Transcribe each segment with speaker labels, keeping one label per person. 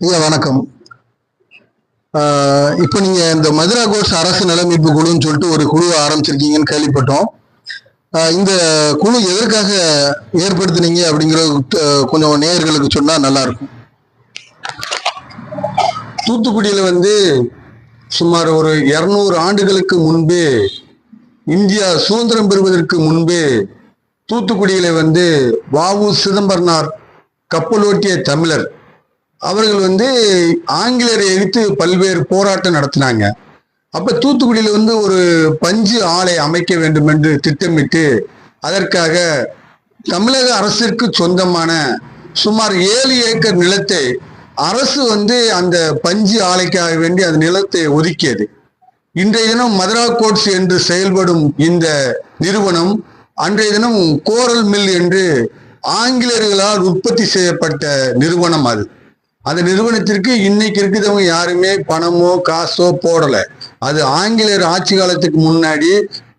Speaker 1: ஐயா வணக்கம். இப்போ நீங்க இந்த மதுரா கோஷ் அரசு நல மீட்பு குழுன்னு சொல்லிட்டு ஒரு குழு ஆரம்பிச்சிருக்கீங்கன்னு கேள்விப்பட்டோம். இந்த குழு எதற்காக ஏற்படுத்துனீங்க அப்படிங்கிற கொஞ்சம் நேயர்களுக்கு சொன்னா நல்லா இருக்கும் தூத்துக்குடியில வந்து சுமார் ஒரு இருநூறு ஆண்டுகளுக்கு முன்பே இந்தியா சுதந்திரம் பெறுவதற்கு முன்பே தூத்துக்குடியில வந்து வாவு சிதம்பரனார் கப்பலோட்டிய தமிழர் அவர்கள் வந்து ஆங்கிலேயரை எதிர்த்து பல்வேறு போராட்டம் நடத்தினாங்க. அப்ப தூத்துக்குடியில வந்து ஒரு பஞ்சு ஆலை அமைக்க வேண்டும் என்று திட்டமிட்டு அதற்காக தமிழக அரசிற்கு சொந்தமான சுமார் ஏழு ஏக்கர் நிலத்தை அரசு வந்து அந்த பஞ்சு ஆலைக்காக வேண்டி அந்த நிலத்தை ஒதுக்கியது. இன்றைய தினம் மதுரா கோட்ஸ் என்று செயல்படும் இந்த நிறுவனம் அன்றைய தினம் கோரல் மில் என்று ஆங்கிலேயர்களால் உற்பத்தி செய்யப்பட்ட நிறுவனம் அது. அந்த நிறுவனத்திற்கு இன்னைக்கு இருக்கிறவங்க யாருமே பணமோ காசோ போடல. அது ஆங்கிலேயர் ஆட்சி காலத்துக்கு முன்னாடி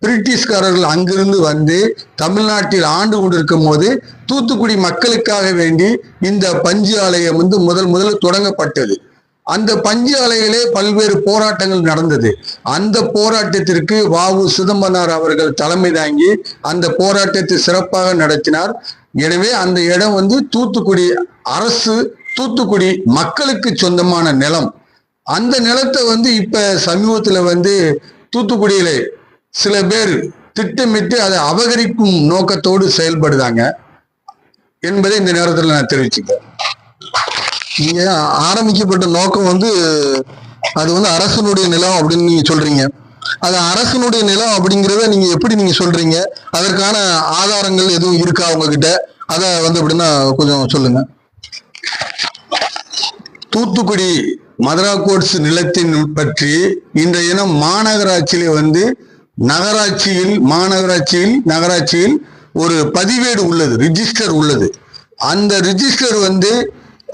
Speaker 1: பிரிட்டிஷ்காரர்கள் அங்கிருந்து வந்து தமிழ்நாட்டில் ஆண்டு கொண்டிருக்கும் போது தூத்துக்குடி மக்களுக்காக வேண்டி இந்த பஞ்சு ஆலயம் வந்து முதல் முதல்ல தொடங்கப்பட்டது. அந்த பஞ்சு ஆலையிலே பல்வேறு போராட்டங்கள் நடந்தது. அந்த போராட்டத்திற்கு வாவு சிதம்பரனார் அவர்கள் தலைமை தாங்கி அந்த போராட்டத்தை சிறப்பாக நடத்தினார். எனவே அந்த இடம் வந்து தூத்துக்குடி அரசு தூத்துக்குடி மக்களுக்கு சொந்தமான நிலம். அந்த நிலத்தை வந்து இப்ப சமீபத்துல வந்து தூத்துக்குடியில சில பேர் திட்டமிட்டு அதை அபகரிக்கும் நோக்கத்தோடு செயல்படுதாங்க என்பதை இந்த நேரத்தில் நான் தெரிவிச்சுக்கிறேன். நீங்க ஆரம்பிக்கப்பட்ட நோக்கம் வந்து அது வந்து அரசனுடைய நிலம் அப்படின்னு நீங்க சொல்றீங்க. அது அரசனுடைய நிலம் அப்படிங்கிறத நீங்க எப்படி நீங்க சொல்றீங்க? அதற்கான ஆதாரங்கள் எதுவும் இருக்கா உங்ககிட்ட? அதை வந்து அப்படின்னா கொஞ்சம் சொல்லுங்க. தூத்துக்குடி மதுரா கோட்ஸ் நிலத்தின் பற்றி இன்றைய தினம் மாநகராட்சியில வந்து நகராட்சியில் மாநகராட்சியில் நகராட்சியில் ஒரு பதிவேடு உள்ளது ரிஜிஸ்டர் உள்ளது. அந்த ரிஜிஸ்டர் வந்து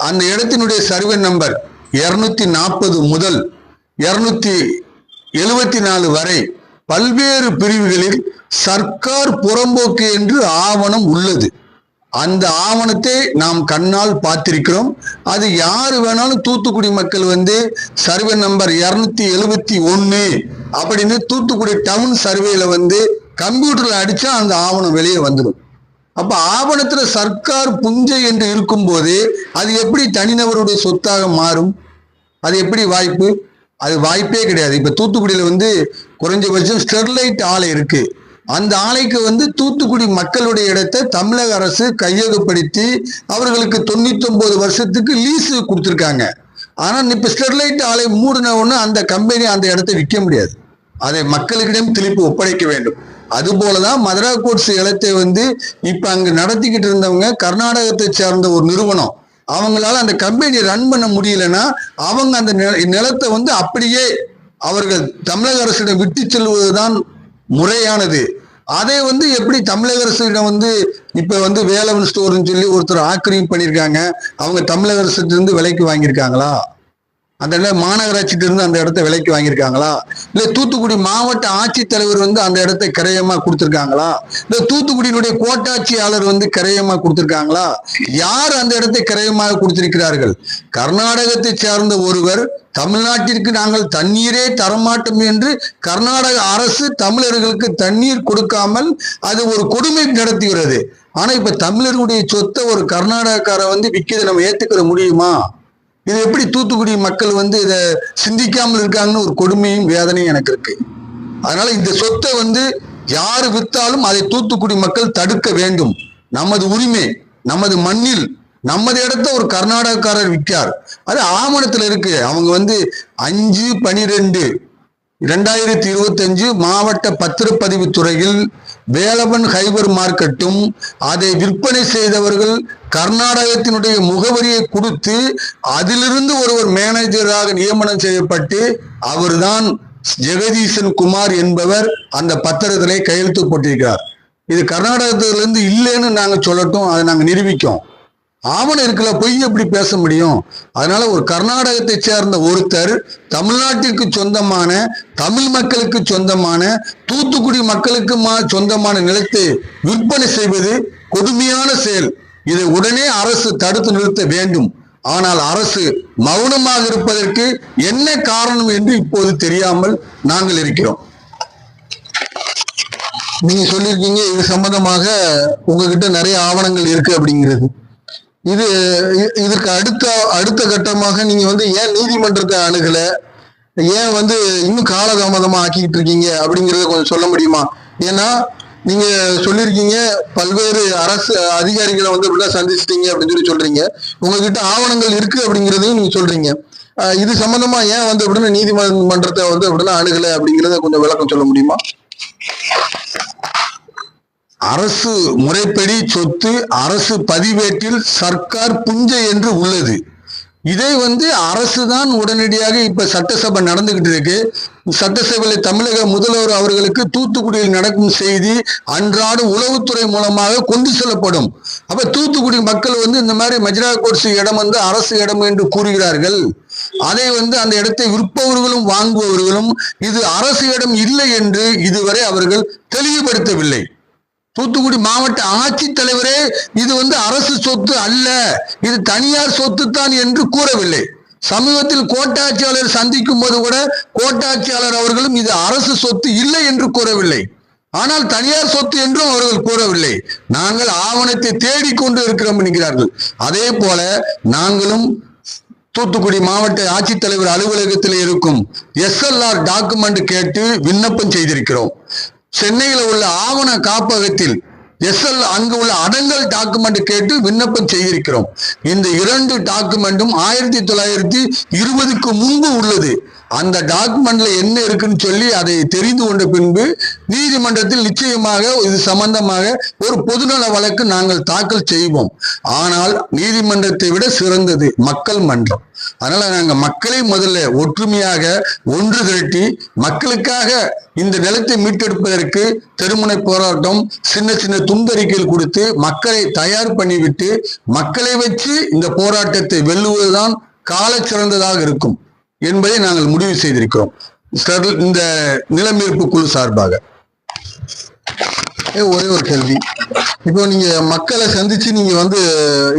Speaker 1: அந்த இடத்தினுடைய சர்வே நம்பர் இருநூத்தி நாற்பது முதல் இருநூத்தி எழுபத்தி நாலு வரை பல்வேறு பிரிவுகளில் சர்க்கார் புறம்போக்கு என்று ஆவணம் உள்ளது. அந்த ஆவணத்தை நாம் கண்ணால் பார்த்திருக்கிறோம். அது யாரு வேணாலும் தூத்துக்குடி மக்கள் வந்து சர்வே நம்பர் இருநூத்தி எழுபத்தி ஒன்னு அப்படின்னு தூத்துக்குடி டவுன் சர்வேல வந்து கம்ப்யூட்டர்ல அடிச்சா அந்த ஆவணம் வெளியே வந்துடும். அப்ப ஆவணத்துல சர்க்கார் புஞ்சை என்று இருக்கும்போது அது எப்படி தனிநபருடைய சொத்தாக மாறும்? அது எப்படி வாய்ப்பு? அது வாய்ப்பே கிடையாது. இப்ப தூத்துக்குடியில வந்து குறைஞ்சபட்சம் ஸ்டெர்லைட் ஆலை இருக்கு. அந்த ஆலைக்கு வந்து தூத்துக்குடி மக்களுடைய இடத்தை தமிழக அரசு கையகப்படுத்தி அவர்களுக்கு தொண்ணூத்தி ஒன்பது வருஷத்துக்கு லீஸ் கொடுத்துருக்காங்க. ஆனா இப்ப ஸ்டெர்லைட் ஆலை மூடின ஒன்று அந்த கம்பெனி அந்த இடத்தை விற்க முடியாது. அதை மக்களுக்கிடம் திருப்பி ஒப்படைக்க வேண்டும். அதுபோலதான் மதுரா கோட்ஸ் இடத்தை வந்து இப்ப அங்க நடத்திக்கிட்டு இருந்தவங்க கர்நாடகத்தை சேர்ந்த ஒரு நிறுவனம் அவங்களால அந்த கம்பெனி ரன் பண்ண முடியலன்னா அவங்க அந்த நில- நிலத்தை வந்து அப்படியே அவர்கள் தமிழக அரசிடம் விட்டு செல்வதுதான் முறையானது. அதை வந்து எப்படி தமிழக அரசிடம் வந்து இப்ப வந்து வேலவன் ஸ்டோர்னு சொல்லி ஒருத்தர் ஆக்கிரமிப்பு பண்ணியிருக்காங்க அவங்க தமிழக விலைக்கு வாங்கியிருக்காங்களா? அந்த இடம் மாநகராட்சிட்ட இருந்து அந்த இடத்த விலைக்கு வாங்கியிருக்காங்களா? இல்ல தூத்துக்குடி மாவட்ட ஆட்சித்தலைவர் வந்து அந்த இடத்தை கரையமா கொடுத்திருக்காங்களா? இல்ல தூத்துக்குடியினுடைய கோட்டாட்சியாளர் வந்து கரையமா கொடுத்திருக்காங்களா? யார் அந்த இடத்தை கரையமாக கொடுத்திருக்கிறார்கள்? கர்நாடகத்தை சார்ந்த ஒருவர் தமிழ்நாட்டிற்கு நாங்கள் தண்ணீரே தரமாட்டோம் என்று கர்நாடக அரசு தமிழர்களுக்கு தண்ணீர் கொடுக்காமல் அது ஒரு கொடுமை நடத்துகிறது ஆனா இப்ப தமிழர்களுடைய சொத்தை ஒரு கர்நாடகக்காரை வந்து விற்கிறத நம்ம ஏத்துக்கிற முடியுமா? இது எப்படி தூத்துக்குடி மக்கள் வந்து இதை சிந்திக்காமல் இருக்காங்கன்னு ஒரு கொடுமையும் வேதனையும் எனக்கு இருக்கு. அதனால இந்த சொத்தை வந்து யாரு வித்தாலும் அதை தூத்துக்குடி மக்கள் தடுக்க வேண்டும். நமது உரிமை நமது மண்ணில் நமது இடத்த ஒரு கர்நாடகக்காரர் விற்றார். அது ஆவணத்துல இருக்கு. அவங்க வந்து அஞ்சு பனிரெண்டு இரண்டாயிரத்தி இருபத்தஞ்சு மாவட்ட பத்திரப்பதிவு துறையில் வேலவன் ஹைபர் மார்க்கெட்டும் அதை விற்பனை செய்தவர்கள் கர்நாடகத்தினுடைய முகவரியை கொடுத்து அதிலிருந்து ஒருவர் மேனேஜராக நியமனம் செய்யப்பட்டு அவர்தான் ஜெகதீசன் குமார் என்பவர் அந்த பத்திரத்திலே கையெழுத்து போட்டிருக்கிறார். இது கர்நாடகத்திலிருந்து இல்லைன்னு நாங்கள் சொல்லட்டும் அதை நாங்கள் நிரூபிக்கோம் ஆவணம் இருக்கல பொய் எப்படி பேச முடியும்? அதனால ஒரு கர்நாடகத்தை சேர்ந்த ஒருத்தர் தமிழ்நாட்டிற்கு சொந்தமான தமிழ் மக்களுக்கு சொந்தமான தூத்துக்குடி மக்களுக்கு சொந்தமான நிலத்தை விற்பனை செய்வது கொடுமையான செயல். இதை உடனே அரசு தடுத்து நிறுத்த வேண்டும். ஆனால் அரசு மௌனமாக இருப்பதற்கு என்ன காரணம் என்று இப்போது தெரியாமல் நாங்கள் இருக்கிறோம்.
Speaker 2: நீங்க சொல்லியிருக்கீங்க இது சம்பந்தமாக உங்ககிட்ட நிறைய ஆவணங்கள் இருக்கு அப்படிங்கிறது. இது இதற்கு அடுத்த அடுத்த கட்டமாக நீங்க வந்து ஏன் நீதிமன்றத்தை அணுகல? ஏன் வந்து இன்னும் காலதாமதமா ஆக்கிக்கிட்டு இருக்கீங்க அப்படிங்கறத கொஞ்சம் சொல்ல முடியுமா? ஏன்னா நீங்க சொல்லியிருக்கீங்க பல்வேறு அரசு அதிகாரிகளை வந்து இப்படிலாம் சந்திச்சிட்டீங்க அப்படின்னு சொல்லி சொல்றீங்க. உங்ககிட்ட ஆவணங்கள் இருக்கு அப்படிங்கிறதையும் நீங்க சொல்றீங்க. இது சம்பந்தமா ஏன் வந்து அப்படின்னா நீதிமன்றத்தை வந்து அப்படின்னா அணுகலை அப்படிங்கறத கொஞ்சம் விளக்கம் சொல்ல முடியுமா?
Speaker 1: அரசு முறைப்படி சொத்து அரசு பதிவேட்டில் சர்க்கார் புஞ்சை என்று உள்ளது. இதை வந்து அரசு தான் உடனடியாக இப்ப சட்டசபை நடந்துகிட்டு இருக்கு. சட்டசபையில் தமிழக முதல்வர் அவர்களுக்கு தூத்துக்குடியில் நடக்கும் செய்தி அன்றாட உளவுத்துறை மூலமாக கொண்டு செல்லப்படும். அப்ப தூத்துக்குடி மக்கள் வந்து இந்த மாதிரி மஜ்ரா கோர்ஸு இடம் வந்து அரசு இடம் என்று கூறுகிறார்கள். அதை வந்து அந்த இடத்தை விற்பவர்களும் வாங்குபவர்களும் இது அரசு இடம் இல்லை என்று இதுவரை அவர்கள் தெளிவுபடுத்தவில்லை. தூத்துக்குடி மாவட்ட ஆட்சித்தலைவரே இது வந்து அரசு சொத்து அல்ல. இது தனியார் சொத்து தான் என்று கூறவில்லை. சமீபத்தில் கோட்டாட்சியாளர் சந்திக்கும் போது கூட கோட்டாட்சியாளர் அவர்களும் இது அரசு சொத்து இல்லை என்று கூறவில்லை. ஆனால் தனியார் சொத்து என்றும் அவர்கள் கூறவில்லை. நாங்கள் ஆவணத்தை தேடிக்கொண்டு இருக்கிறோம் என்கிறார்கள். அதே போல நாங்களும் தூத்துக்குடி மாவட்ட ஆட்சித்தலைவர் அலுவலகத்தில் இருக்கும் எஸ்எல்ஆர் டாக்குமெண்ட் கேட்டு விண்ணப்பம் செய்திருக்கிறோம். சென்னையில் உள்ள ஆவண காப்பகத்தில் எஸ்எல் அங்கு உள்ள அடங்கல் டாக்குமெண்ட் கேட்டு விண்ணப்பம் செய்திருக்கிறோம். இந்த இரண்டு டாக்குமெண்ட்டும் ஆயிரத்தி தொள்ளாயிரத்தி இருபதுக்கு முன்பு உள்ளது. அந்த டாக்குமெண்ட்ல என்ன இருக்குன்னு சொல்லி அதை தெரிந்து கொண்ட பின்பு நீதிமன்றத்தில் நிச்சயமாக இது சம்பந்தமாக ஒரு பொதுநல வழக்கு நாங்கள் தாக்கல் செய்வோம். ஆனால் நீதிமன்றத்தை விட சிறந்தது மக்கள் மன்றம். அதனால நாங்க மக்களை முதல்ல ஒற்றுமையாக ஒன்று திரட்டி மக்களுக்காக இந்த நிலத்தை மீட்டெடுப்பதற்கு தெருமுனை போராட்டம் சின்ன சின்ன துண்டறிக்கையில் கொடுத்து மக்களை தயார் பண்ணிவிட்டு மக்களை வச்சு இந்த போராட்டத்தை வெல்லுவதுதான் கால சிறந்ததாக இருக்கும் என்பதை நாங்கள் முடிவு செய்திருக்கிறோம். இந்த நிலமீட்பு குழு சார்பாக.
Speaker 2: ஒரே ஒரு கேள்வி. இப்போ நீங்க மக்களை சந்திச்சு நீங்க வந்து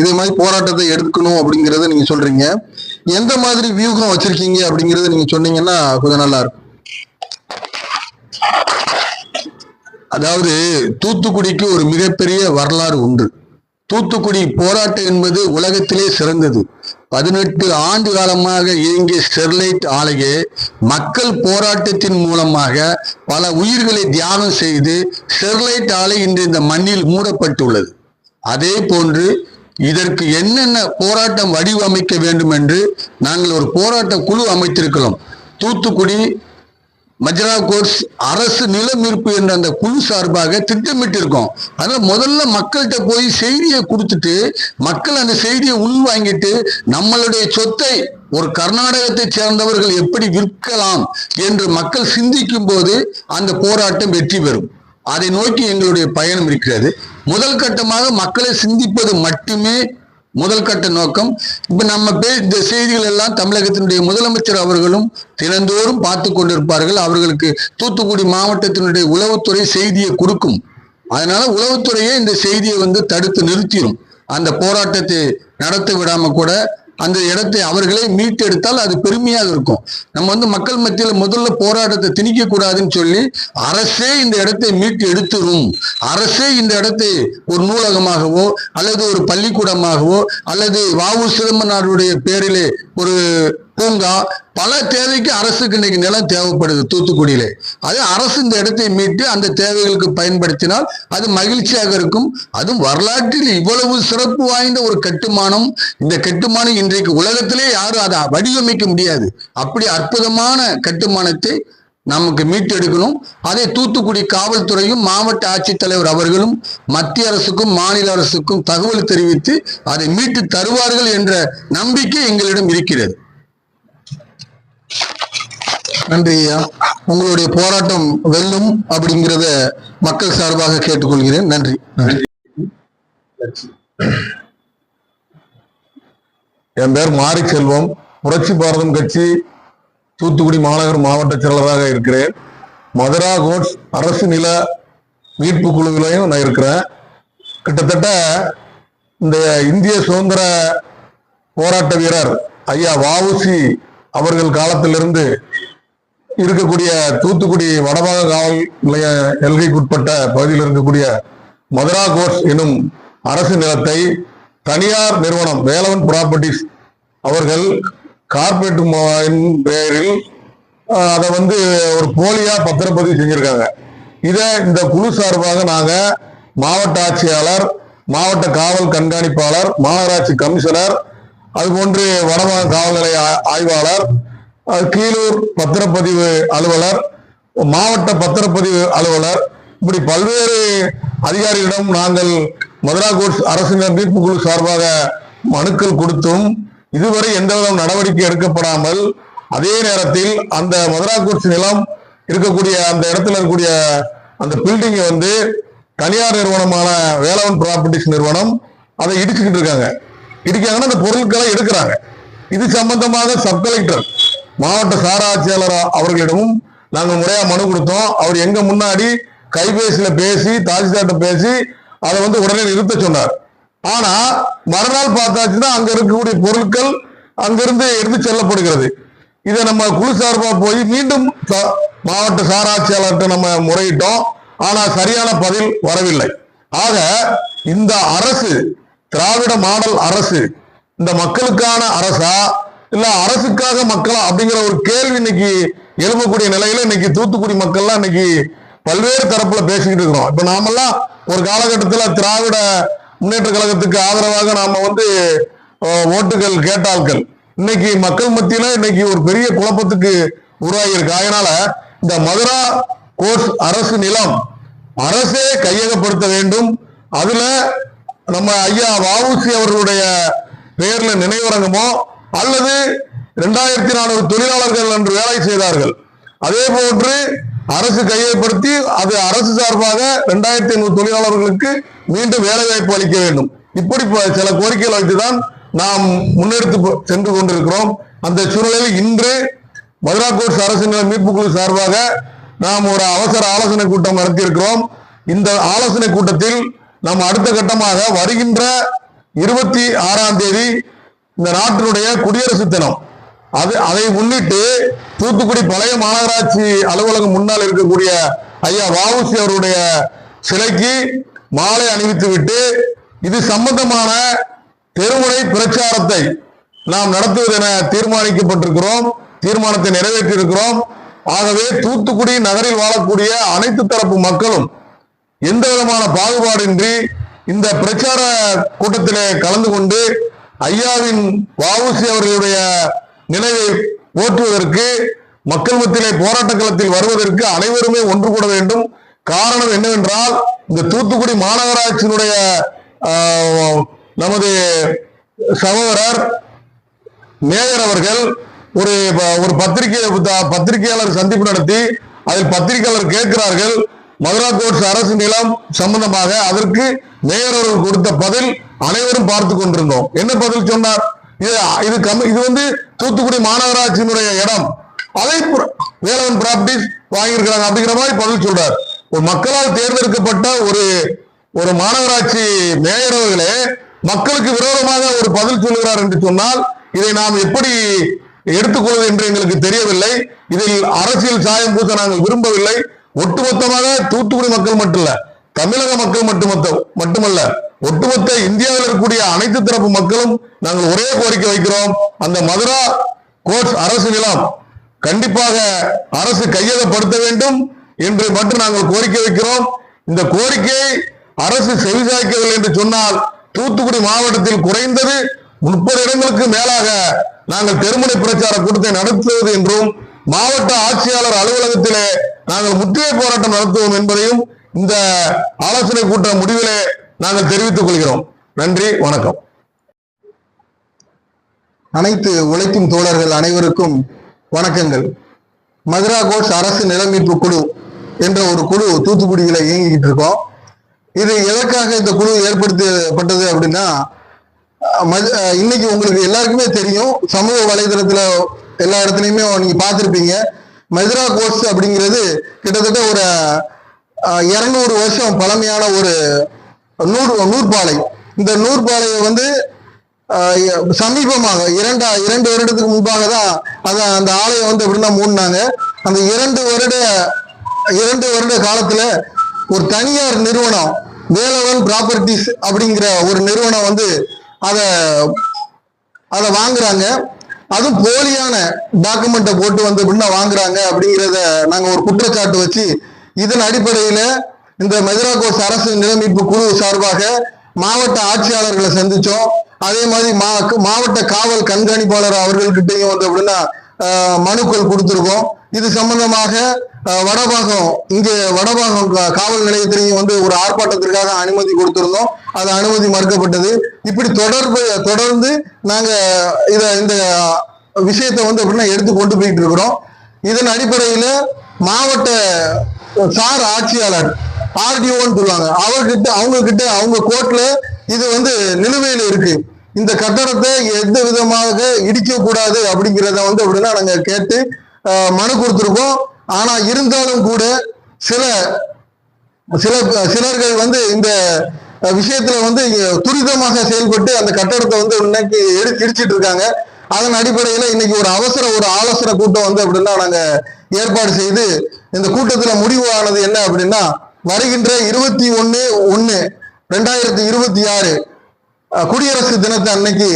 Speaker 2: இதே மாதிரி போராட்டத்தை எடுக்கணும் அப்படிங்கறத நீங்க சொல்றீங்க. எந்த மாதிரி வியூகம் வச்சிருக்கீங்க அப்படிங்கறத நீங்க சொன்னீங்கன்னா கொஞ்சம் நல்லா இருக்கும்
Speaker 1: அதாவது தூத்துக்குடிக்கு ஒரு மிகப்பெரிய வரலாறு உண்டு. தூத்துக்குடி போராட்டம் என்பது உலகத்திலே சிறந்தது. பதினெட்டு ஆண்டு காலமாக இயங்கிய ஸ்டெர்லைட் ஆலையே மக்கள் போராட்டத்தின் மூலமாக பல உயிர்களை தியாகம் செய்து ஸ்டெர்லைட் ஆலை இன்று இந்த மண்ணில் மூடப்பட்டுள்ளது. அதே போன்று இதற்கு என்னென்ன போராட்டம் வடிவமைக்க வேண்டும் என்று நாங்கள் ஒரு போராட்ட குழு அமைத்திருக்கிறோம். தூத்துக்குடி மஜ்ரா கோர்ஸ் அரசு நிலமிருப்பு என்ற அந்த குழு சார்பாக திட்டமிட்டிருக்கோம். அதனால் முதல்ல மக்கள்கிட்ட போய் செய்தியை கொடுத்துட்டு மக்கள் அந்த செய்தியை உள்வாங்கிட்டு நம்மளுடைய சொத்தை ஒரு கர்நாடகத்தை சேர்ந்தவர்கள் எப்படி விற்கலாம் என்று மக்கள் சிந்திக்கும் போது அந்த போராட்டம் வெற்றி பெறும். அதை நோக்கி எங்களுடைய பயணம் இருக்கிறது. முதல் கட்டமாக மக்களை சிந்திப்பது மட்டுமே முதல் கட்ட நோக்கம். இப்ப நம்ம பே இந்த செய்திகள் எல்லாம் தமிழகத்தினுடைய முதலமைச்சர் அவர்களும் தினந்தோறும் பார்த்து கொண்டிருப்பார்கள். அவர்களுக்கு தூத்துக்குடி மாவட்டத்தினுடைய உளவுத்துறை செய்தியை கொடுக்கும். அதனால உளவுத்துறையே இந்த செய்தியை வந்து தடுத்து நிறுத்திடும் அந்த போராட்டத்தை நடத்த விடாம கூட அந்த இடத்தை அவர்களே மீட்டெடுத்தால் அது பெருமையாக இருக்கும். நம்ம வந்து மக்கள் மத்தியில் முதல்ல போராட்டத்தை திணிக்க கூடாதுன்னு சொல்லி அரசே இந்த இடத்தை மீட்டு எடுத்துரும். அரசே இந்த இடத்தை ஒரு நூலகமாகவோ அல்லது ஒரு பள்ளிக்கூடமாகவோ அல்லது வாவு சிதம்பரனாருடைய பேரிலே ஒரு பூங்கா பல தேவைக்கு அரசுக்கு இன்னைக்கு நிலம் தேவைப்படுது தூத்துக்குடியிலே. அது அரசு இந்த இடத்தை மீட்டு அந்த தேவைகளுக்கு பயன்படுத்தினால் அது மகிழ்ச்சியாக இருக்கும். அதுவும் வரலாற்றில் இவ்வளவு சிறப்பு வாய்ந்த ஒரு கட்டுமானம். இந்த கட்டுமானம் இன்றைக்கு உலகத்திலே யாரும் அதை வடிவமைக்க முடியாது. அப்படி அற்புதமான கட்டுமானத்தை நமக்கு மீட்டெடுக்கணும். அதை தூத்துக்குடி காவல்துறையும் மாவட்ட ஆட்சித்தலைவர் அவர்களும் மத்திய அரசுக்கும் மாநில அரசுக்கும் தகவல் தெரிவித்து அதை மீட்டு தருவார்கள் என்ற நம்பிக்கை எங்களிடம் இருக்கிறது.
Speaker 2: நன்றி ஐயா. உங்களுடைய போராட்டம் வெல்லும் அப்படிங்கிறத மக்கள் சார்பாக கேட்டுக்கொள்கிறேன். நன்றி. நன்றி.
Speaker 3: என் பேர் மாரி செல்வம் புரட்சி பாரதம் கட்சி தூத்துக்குடி மாநகர் மாவட்ட செயலராக இருக்கிறேன். மதுரா கோட்ஸ் அரசு நில மீட்பு குழுவிலையும் நான் இருக்கிறேன். கிட்டத்தட்ட இந்த இந்திய சுதந்திர போராட்ட வீரர் ஐயா வாவுசி அவர்கள் காலத்திலிருந்து இருக்கக்கூடிய தூத்துக்குடி வடபாக காவல் நிலைய எல்கைக்குட்பட்ட பகுதியில் இருக்கக்கூடிய மதுரா கோர்ஸ் எனும் அரசு நிலத்தை தனியார் நிறுவனம் வேலவன் ப்ராப்பர்ட்டிஸ் அவர்கள் கார்பரேட் பெயரில் அதை வந்து ஒரு போலியா பத்திரப்பதிவு செஞ்சிருக்காங்க. இதை இந்த குழு சார்பாக நாங்க மாவட்ட ஆட்சியாளர் மாவட்ட காவல் கண்காணிப்பாளர் மாநகராட்சி கமிஷனர் அதுபோன்று வடமாநில காவல் நிலைய ஆய்வாளர் கீழூர் பத்திரப்பதிவு அலுவலர் மாவட்ட பத்திரப்பதிவு அலுவலர். இப்படி பல்வேறு அதிகாரிகளிடம் நாங்கள் மதுரா கோட்ஸ் அரசு மீட்பு குழு சார்பாக மனுக்கள் கொடுத்தும் இதுவரை எந்தவித நடவடிக்கை எடுக்கப்படாமல் அதே நேரத்தில் அந்த மதுரா கோட்ஸ் நிலம் இருக்கக்கூடிய அந்த இடத்துல இருக்கக்கூடிய அந்த பில்டிங்கை வந்து தனியார் நிறுவனமான வேளாண் ப்ராப்பர்ட்டிஸ் நிறுவனம் அதை இடிச்சுக்கிட்டு இருக்காங்க. இடிக்காங்கன்னா அந்த பொருட்களை எடுக்கிறாங்க. இது சம்பந்தமாக சப் கலெக்டர் மாவட்ட சாராட்சியாளர் அவர்களிடமும் நாங்கள் முறையா மனு கொடுத்தோம். அவர் எங்க முன்னாடி கைபேசியில பேசி தாசில்தார்ட்ட பேசி அதை வந்து உடனே நிறுத்த சொன்னார். ஆனா மறுநாள் பார்த்தாச்சுன்னா அங்க இருக்கக்கூடிய பொருட்கள் அங்கிருந்து எடுத்து செல்லப்படுகிறது. இதை நம்ம குழு சார்பா போய் மீண்டும் மாவட்ட சாராட்சியாளர்கிட்ட நம்ம முறையிட்டோம். ஆனா சரியான பதில் வரவில்லை. ஆக இந்த அரசு திராவிட மாடல் அரசு இந்த மக்களுக்கான அரசா இல்ல அரசுக்காக மக்களா அப்படிங்கிற ஒரு கேள்வி இன்னைக்கு எழுப்பக்கூடிய நிலையில இன்னைக்கு தூத்துக்குடி மக்கள்லாம் இன்னைக்கு பல்வேறு தரப்புல பேசிக்கிட்டு இருக்கிறோம். இப்ப நாமெல்லாம் ஒரு காலகட்டத்துல திராவிட முன்னேற்ற கழகத்துக்கு ஆதரவாக நாம வந்து ஓட்டுகள் கேட்டாள்கள் இன்னைக்கு மக்கள் மத்தியில இன்னைக்கு ஒரு பெரிய குழப்பத்துக்கு உருவாகி இருக்கு. அதனால இந்த மதுரா கோர்ஸ் அரசு நிலம் அரசே கையகப்படுத்த வேண்டும். அதுல நம்ம ஐயா வாவுசி அவர்களுடைய பெயர்ல நினைவரங்கமோ அல்லது இரண்டாயிரத்தி நானூறு தொழிலாளர்கள் என்று வேலை செய்தார்கள். அதே போன்று அரசு கையைப்படுத்தி அது அரசு சார்பாக இரண்டாயிரத்தி ஐநூறு தொழிலாளர்களுக்கு மீண்டும் வேலை வாய்ப்பு அளிக்க வேண்டும். இப்படி ப- சில கோரிக்கைகள் வைத்துதான் நாம் முன்னெடுத்து சென்று கொண்டிருக்கிறோம். அந்த சூழ்நிலையில் இன்று மதுரா கோட்ஸ் அரசு நில மீட்பு குழு சார்பாக நாம் ஒரு அவசர ஆலோசனை கூட்டம் நடத்தியிருக்கிறோம். இந்த ஆலோசனை கூட்டத்தில் நாம் அடுத்த கட்டமாக வருகின்ற இருபத்தி ஆறாம் தேதி இந்த நாட்டினுடைய குடியரசு தினம். அது அதை முன்னிட்டு தூத்துக்குடி பழைய மாநகராட்சி அலுவலகம் முன்னால் இருக்கக்கூடிய ஐயா வாவுசி அவருடைய சிலைக்கு மாலை அணிவித்து விட்டு இது சம்பந்தமான தெருமுறை பிரச்சாரத்தை நாம் நடத்துவது என தீர்மானிக்கப்பட்டிருக்கிறோம் தீர்மானத்தை நிறைவேற்றியிருக்கிறோம். ஆகவே தூத்துக்குடி நகரில் வாழக்கூடிய அனைத்து தரப்பு மக்களும் எந்த விதமான பாகுபாடின்றி இந்த பிரச்சார கூட்டத்திலே கலந்து கொண்டு ஐயாவின் வாவுசி அவர்களுடைய நிலையை போற்றுவதற்கு மக்கள் மத்தியிலே போராட்ட களத்தில் வருவதற்கு அனைவருமே ஒன்று கூட வேண்டும். காரணம் என்னவென்றால் இந்த தூத்துக்குடி மாநகராட்சியினுடைய நமது சகோதரர் மேயர் அவர்கள் ஒரு ப- ஒரு பத்திரிகை பத்திரிகையாளர் சந்திப்பு நடத்தி அதில் பத்திரிகையாளர் கேட்கிறார்கள் மதுரா கோட்ஸ் அரசு நிலம் சம்பந்தமாக அதற்கு மேயர் அவர்கள் கொடுத்த பதில் அனைவரும் பார்த்து கொண்டிருந்தோம். என்ன பதில் சொன்னார்? இது இது இது வந்து தூத்துக்குடி மாநகராட்சியினுடைய இடம். அதை வேளாண் ப்ராப்பர்ட்டிஸ் வாங்கியிருக்கிறாங்க அப்படிங்கிற மாதிரி பதில் சொல்றார். ஒரு மக்களால் தேர்ந்தெடுக்கப்பட்ட ஒரு ஒரு மாநகராட்சி மேயர் அவர்களே மக்களுக்கு விரோதமாக ஒரு பதில் சொல்லுகிறார் என்று சொன்னால் இதை நாம் எப்படி எடுத்துக்கொள்வது என்று எங்களுக்கு தெரியவில்லை. இதில் அரசியல் சாயம் பூச நாங்கள் விரும்பவில்லை. ஒட்டுமொத்தமாக தூத்துக்குடி மக்கள் மட்டும் இல்ல தமிழக மக்கள் மட்டுமொத்த மட்டுமல்ல ஒட்டுமொத்த இந்தியாவில் இருக்கக்கூடிய அனைத்து தரப்பு மக்களும் நாங்கள் ஒரே கோரிக்கை வைக்கிறோம். அந்த மதுரா கோட்ஸ் அரசு நிலம் கண்டிப்பாக அரசு கையகப்படுத்த வேண்டும் என்று மட்டும் நாங்கள் கோரிக்கை வைக்கிறோம். இந்த கோரிக்கையை அரசு செவிசாய்க்கவில்லை என்று சொன்னால் தூத்துக்குடி மாவட்டத்தில் குறைந்தது முப்பது இடங்களுக்கு மேலாக நாங்கள் தெருமுனை பிரச்சார கூட்டத்தை நடத்துவது என்றும் மாவட்ட ஆட்சியாளர் அலுவலகத்திலே நாங்கள் முற்றுகை போராட்டம் நடத்துவோம் என்பதையும் இந்த ஆலோசனை கூட்ட முடிவிலே நாங்கள் தெரிவித்துக் கொள்கிறோம். நன்றி வணக்கம்.
Speaker 2: அனைத்து உழைக்கும் தோழர்கள் அனைவருக்கும் வணக்கங்கள். மதுரா கோட்ஸ் அரசு நிலமீட்பு குழு என்ற ஒரு குழு தூத்துக்குடியில இயங்கிக்கிட்டு இருக்கோம். இது எதற்காக இந்த குழு ஏற்படுத்தப்பட்டது அப்படின்னா மது- இன்னைக்கு உங்களுக்கு எல்லாருக்குமே தெரியும். சமூக வலைதளத்துல எல்லா இடத்துலையுமே நீங்க பார்த்துருப்பீங்க. மதுரா கோட்ஸ் அப்படிங்கிறது கிட்டத்தட்ட ஒரு இருநூறு வருஷம் பழமையான ஒரு நூறு நூற்பாலை. இந்த நூற்பாலையை வந்து சமீபமாக இரண்டா இரண்டு வருடத்துக்கு முன்பாக தான் அந்த அந்த ஆலயம் வந்து எப்படின்னா மூடினாங்க. அந்த இரண்டு வருட இரண்டு வருட காலத்துல ஒரு தனியார் நிறுவனம் வேலவன் ப்ராப்பர்ட்டிஸ் அப்படிங்கிற ஒரு நிறுவனம் வந்து அதை அதை வாங்குறாங்க. அதுவும் போலியான டாக்குமெண்ட்டை போட்டு வந்து எப்படின்னா வாங்குறாங்க அப்படிங்கிறத நாங்கள் ஒரு குற்றச்சாட்டு வச்சு இதன் அடிப்படையில் இந்த மதுரா கோஸ் அரசு நிலமீட்பு குழு சார்பாக மாவட்ட ஆட்சியாளர்களை சந்திச்சோம். அதே மாதிரி மா மாவட்ட காவல் கண்காணிப்பாளர் அவர்கள்கிட்டையும் வந்து அப்படின்னா மனுக்கள் கொடுத்துருக்கோம். இது சம்பந்தமாக வடபாகம் இங்கே வடபாகம் காவல் நிலையத்திலையும் வந்து ஒரு ஆர்ப்பாட்டத்திற்காக அனுமதி கொடுத்திருந்தோம். அது அனுமதி மறுக்கப்பட்டது. இப்படி தொடர்பு தொடர்ந்து நாங்க இத இந்த விஷயத்தை வந்து அப்படின்னா எடுத்து கொண்டு போயிட்டு இருக்கிறோம். இதன் அடிப்படையில மாவட்ட சார் ஆட்சியாளர் ஆர்டிஓன்னு சொல்லுவாங்க. அவர்கிட்ட அவங்க கிட்ட அவங்க கோர்ட்ல இது வந்து நிலுவையில் இருக்கு. இந்த கட்டடத்தை எந்த விதமாக இடிக்க கூடாது அப்படிங்கிறத வந்து அப்படின்னா நாங்க கேட்டு மனு கொடுத்துருக்கோம். ஆனா இருந்தாலும் கூட சில சில சிலர்கள் வந்து இந்த விஷயத்துல வந்து துரிதமாக செயல்பட்டு அந்த கட்டடத்தை வந்து இன்னைக்கு எடுத்து இடிச்சிட்டு இருக்காங்க. அதன் அடிப்படையில இன்னைக்கு ஒரு அவசர ஒரு ஆலோசனை கூட்டம் வந்து அப்படின்னா நாங்க ஏற்பாடு செய்து இந்த கூட்டத்தில் முடிவு ஆனது என்ன அப்படின்னா வருகின்ற இருபத்தி ஒன்று ஒன்று ரெண்டாயிரத்தி இருபத்தி ஆறு குடியரசு தினத்தை அன்னைக்கு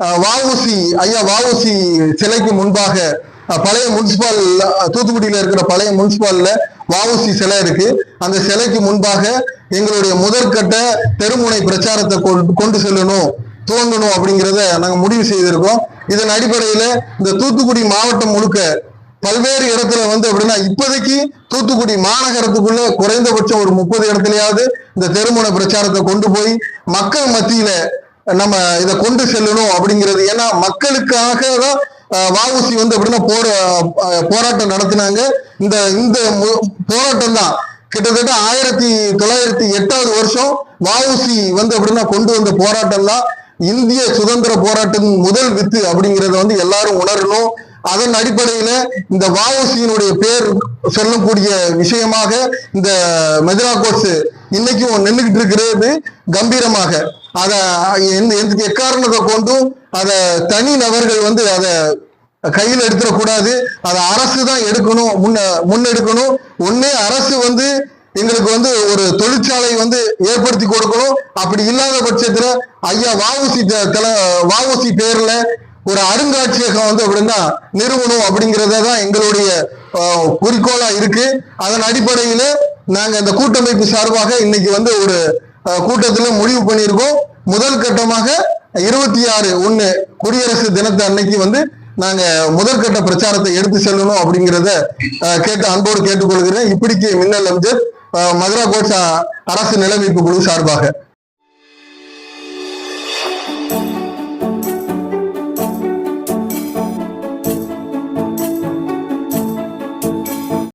Speaker 2: அஹ், வஉசி ஐயா வஉசி சிலைக்கு முன்பாக பழைய முனிசிபால் தூத்துக்குடியில் இருக்கிற பழைய முனிசிபாலில் வஉசி சிலை இருக்கு. அந்த சிலைக்கு முன்பாக எங்களுடைய முதற்கட்ட தெருமுனை பிரச்சாரத்தை கொண்டு- கொண்டு செல்லணும் துவங்கணும் அப்படிங்கிறத நாங்கள் முடிவு செய்திருக்கோம். இதன் அடிப்படையில் இந்த தூத்துக்குடி மாவட்டம் முழுக்க பல்வேறு இடத்துல வந்து அப்படின்னா இப்போதைக்கு தூத்துக்குடி மாநகரத்துக்குள்ள குறைந்தபட்சம் ஒரு முப்பது இடத்துலயாவது இந்த தெருமுனை பிரச்சாரத்தை கொண்டு போய் மக்கள் மத்தியில நம்ம இதை கொண்டு செல்லணும் அப்படிங்கிறது. ஏன்னா மக்களுக்காக தான் வாவுசி வந்து அப்படின்னா போர போராட்டம் நடத்தினாங்க. இந்த இந்த மு- போராட்டம் தான் கிட்டத்தட்ட ஆயிரத்தி தொள்ளாயிரத்தி எட்டாவது வருஷம் வாவுசி வந்து அப்படின்னா கொண்டு வந்த போராட்டம் தான் இந்திய சுதந்திர போராட்டத்தின் முதல் வித்து அப்படிங்கிறத வந்து எல்லாரும் உணரணும். அதன் அடிப்படையில இந்த வாவுசியினுடைய பேர் சொல்லக்கூடிய விஷயமாக இந்த மெதிரா கோர்ஸ் இன்னைக்கும் நின்றுகிட்டு இருக்கிறது கம்பீரமாக. அதை எந்த எக்காரணத்தை கொண்டும் அதை தனி நபர்கள் வந்து அதை கையில் எடுத்துடக்கூடாது. அதை அரசு தான் எடுக்கணும் முன்ன முன்னெடுக்கணும். ஒன்னே அரசு வந்து எங்களுக்கு வந்து ஒரு தொழிற்சாலை வந்து ஏற்படுத்தி கொடுக்கணும். அப்படி இல்லாத பட்சத்துல ஐயா வாவுசி தல வாவுசி பேர்ல ஒரு அருங்காட்சியகம் வந்து அப்படின்னா நிறுவனம் அப்படிங்கிறத தான் எங்களுடைய குறிக்கோளா இருக்கு. அதன் அடிப்படையில நாங்க இந்த கூட்டமைப்பு சார்பாக இன்னைக்கு வந்து ஒரு கூட்டத்தில் கூட்டத்துல முடிவு பண்ணியிருக்கோம். முதல் கட்டமாக இருபத்தி ஆறு ஒண்ணு குடியரசு தினத்தை அன்னைக்கு வந்து நாங்க முதற்கட்ட பிரச்சாரத்தை எடுத்து செல்லணும் அப்படிங்கிறத கேட்டு அன்போடு கேட்டுக்கொள்கிறேன். இப்படிக்கு மின்னல் அம்ஜத் மதுரா கோட்ஸ் அரசு நிலமீட்பு குழு சார்பாக.